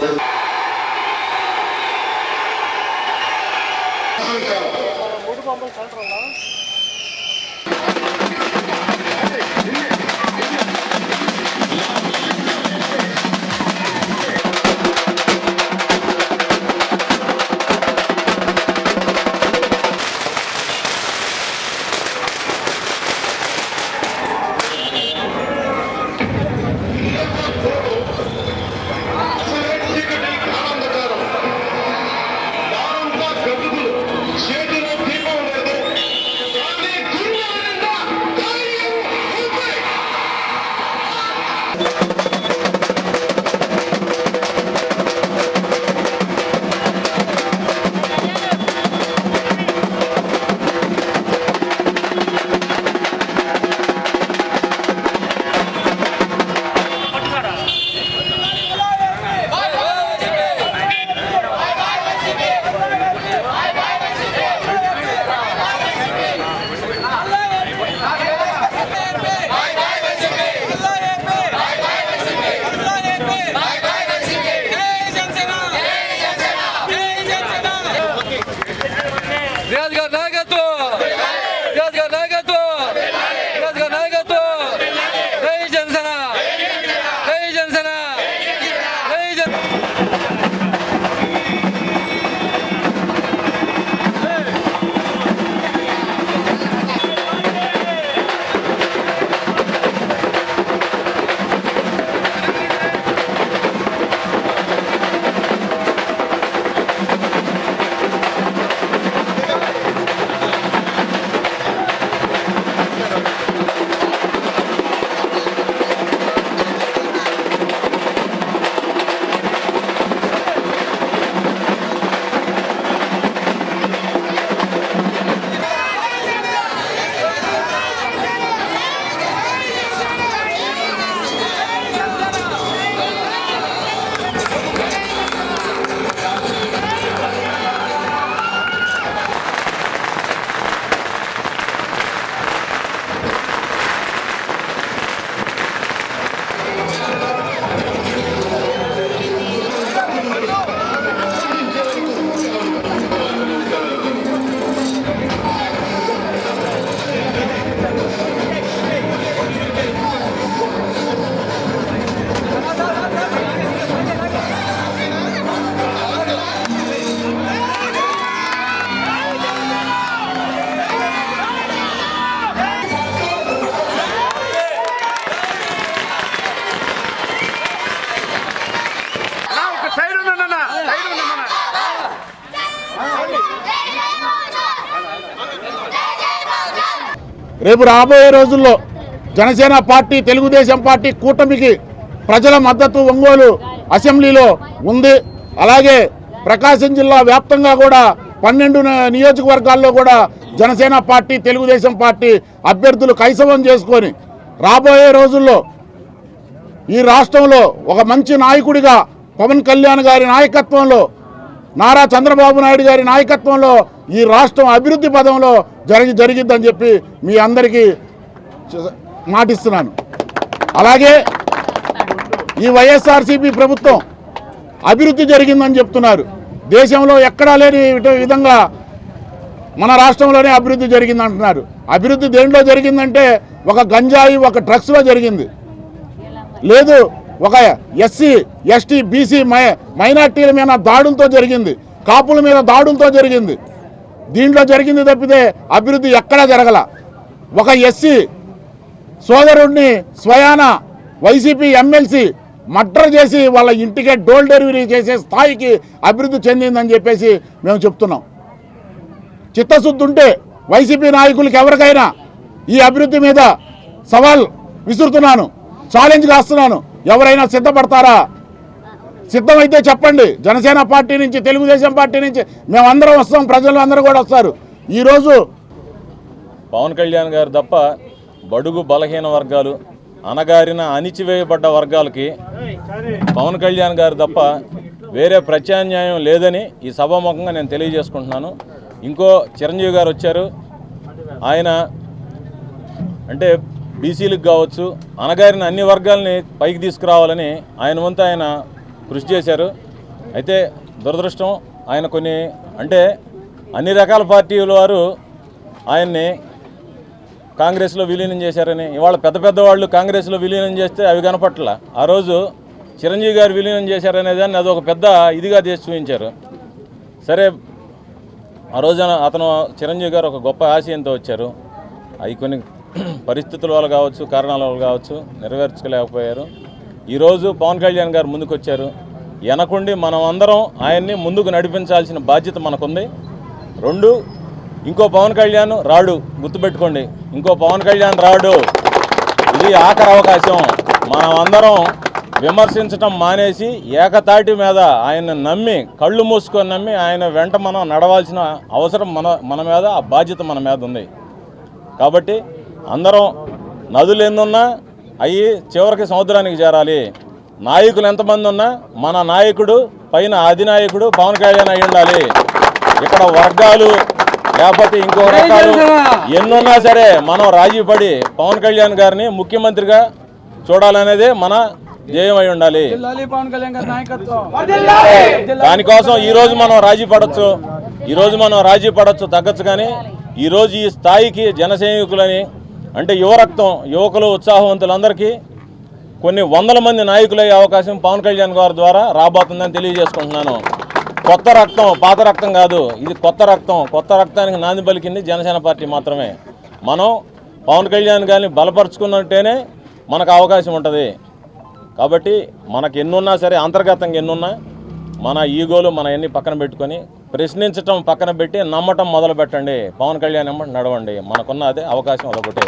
그러니까. 모두가 한번 잘 들었나? రేపు రాబోయే రోజుల్లో జనసేన పార్టీ తెలుగుదేశం పార్టీ కూటమికి ప్రజల మద్దతు ఒంగోలు అసెంబ్లీలో ఉంది. అలాగే ప్రకాశం జిల్లా వ్యాప్తంగా కూడా పన్నెండు నియోజకవర్గాల్లో కూడా జనసేన పార్టీ తెలుగుదేశం పార్టీ అభ్యర్థులు కైసవం చేసుకొని రాబోయే రోజుల్లో ఈ రాష్ట్రంలో ఒక మంచి నాయకుడిగా పవన్ కళ్యాణ్ గారి నాయకత్వంలో నారా చంద్రబాబు నాయుడు గారి నాయకత్వంలో ఈ రాష్ట్రం అభివృద్ధి పదంలో జరిగి జరిగిద్దని చెప్పి మీ అందరికీ మాటిస్తున్నాను. అలాగే ఈ వైఎస్ఆర్సీపీ ప్రభుత్వం అభివృద్ధి జరిగిందని చెప్తున్నారు. దేశంలో ఎక్కడా లేని విధంగా మన రాష్ట్రంలోనే అభివృద్ధి జరిగింది అంటున్నారు అభివృద్ధి దేంట్లో జరిగిందంటే ఒక గంజాయి ఒక డ్రగ్స్లో జరిగింది. లేదు ఒక ఎస్సీ ఎస్టీ బీసీ మై మైనార్టీల మీద దాడులతో జరిగింది. కాపుల మీద దాడులతో జరిగింది. దీంట్లో జరిగింది తప్పితే అభివృద్ధి ఎక్కడా జరగల. ఒక ఎస్సీ సోదరుడిని స్వయాన వైసీపీ ఎమ్మెల్సీ మర్డర్ చేసి వాళ్ళ ఇంటికే డోర్ డెలివరీ చేసే స్థాయికి అభివృద్ధి చెందిందని చెప్పేసి మేము చెప్తున్నాం. చిత్తశుద్ధి ఉంటే వైసీపీ నాయకులకి ఎవరికైనా ఈ అభివృద్ధి మీద సవాల్ విసురుతున్నాను ఛాలెంజ్ కాస్తున్నాను. ఎవరైనా సిద్ధపడతారా? సిద్ధమైతే చెప్పండి. జనసేన పార్టీ నుంచి తెలుగుదేశం పార్టీ నుంచి మేమందరం వస్తాం ప్రజలు అందరూ కూడా వస్తారు. ఈరోజు పవన్ కళ్యాణ్ గారు తప్ప బడుగు బలహీన వర్గాలు అనగారిన అణిచివేయబడ్డ వర్గాలకి పవన్ కళ్యాణ్ గారు తప్ప వేరే ప్రత్యామ్నాయం లేదని ఈ సభాముఖంగా నేను తెలియజేసుకుంటున్నాను. ఇంకో చిరంజీవి గారు వచ్చారు. ఆయన అంటే బీసీలకు కావచ్చు అనగారిన అన్ని వర్గాలని పైకి తీసుకురావాలని ఆయన వంతు ఆయన కృషి చేశారు. అయితే దురదృష్టం ఆయన కొన్ని అంటే అన్ని రకాల పార్టీల వారు ఆయన్ని కాంగ్రెస్లో విలీనం చేశారని ఇవాళ పెద్ద పెద్ద వాళ్ళు కాంగ్రెస్లో విలీనం చేస్తే అవి కనపట్ల. ఆ రోజు చిరంజీవి గారు విలీనం చేశారనే దాన్ని అది ఒక పెద్ద ఇదిగా చేసి చూపించారు. సరే ఆ రోజున అతను చిరంజీవి గారు ఒక గొప్ప ఆశయంతో వచ్చారు. అవి కొన్ని పరిస్థితుల వల్ల కావచ్చు కారణాల వల్ల కావచ్చు నెరవేర్చలేకపోయారు ఈరోజు పవన్ కళ్యాణ్ గారు ముందుకు వచ్చారు వెనకుండి మనం అందరం ఆయన్ని ముందుకు నడిపించాల్సిన బాధ్యత మనకుంది. రెండు ఇంకో పవన్ కళ్యాణ్ రాడు గుర్తుపెట్టుకోండి. ఇంకో పవన్ కళ్యాణ్ రాడు. ఇది ఆఖరి అవకాశం. మనం అందరం విమర్శించటం మానేసి ఏకతాటి మీద ఆయన నమ్మి కళ్ళు మూసుకొని నమ్మి ఆయన వెంట మనం నడవాల్సిన అవసరం మన మన మీద ఆ బాధ్యత మన మీద ఉంది. కాబట్టి అందరం నదులు ఎన్నున్నా అవి చివరికి సముద్రానికి చేరాలి. నాయకులు ఎంతమంది ఉన్నా మన నాయకుడు పైన అధినాయకుడు పవన్ కళ్యాణ్ అయి ఉండాలి. ఇక్కడ వర్గాలు లేకపోతే ఇంకో రకాలు ఎన్నున్నా సరే మనం రాజీ పడి పవన్ కళ్యాణ్ గారిని ముఖ్యమంత్రిగా చూడాలనేదే మన ధ్యేయం అయి ఉండాలి. దానికోసం ఈ రోజు మనం రాజీ పడవచ్చు ఈ రోజు మనం రాజీ పడవచ్చు తగ్గచ్చు కానీ ఈ రోజు ఈ స్థాయికి జనసైనికులని అంటే యువరక్తం యువకులు ఉత్సాహవంతులందరికీ కొన్ని వందల మంది నాయకులయ్యే అవకాశం పవన్ కళ్యాణ్ గారి ద్వారా రాబోతుందని తెలియజేసుకుంటున్నాను. కొత్త రక్తం పాత రక్తం కాదు ఇది కొత్త రక్తం. కొత్త రక్తానికి నాంది పలికింది జనసేన పార్టీ మాత్రమే. మనం పవన్ కళ్యాణ్ గారిని బలపరుచుకున్నట్టేనే మనకు అవకాశం ఉంటుంది. కాబట్టి మనకు ఎన్నున్నా సరే అంతర్గతంగా ఎన్నున్నా మన ఈగోలు మన ఎన్ని పక్కన పెట్టుకొని ప్రశ్నించటం పక్కన పెట్టి నమ్మటం మొదలు పెట్టండి పవన్ కళ్యాణ్ నడవండి. మనకున్న అదే అవకాశం అదొకటే.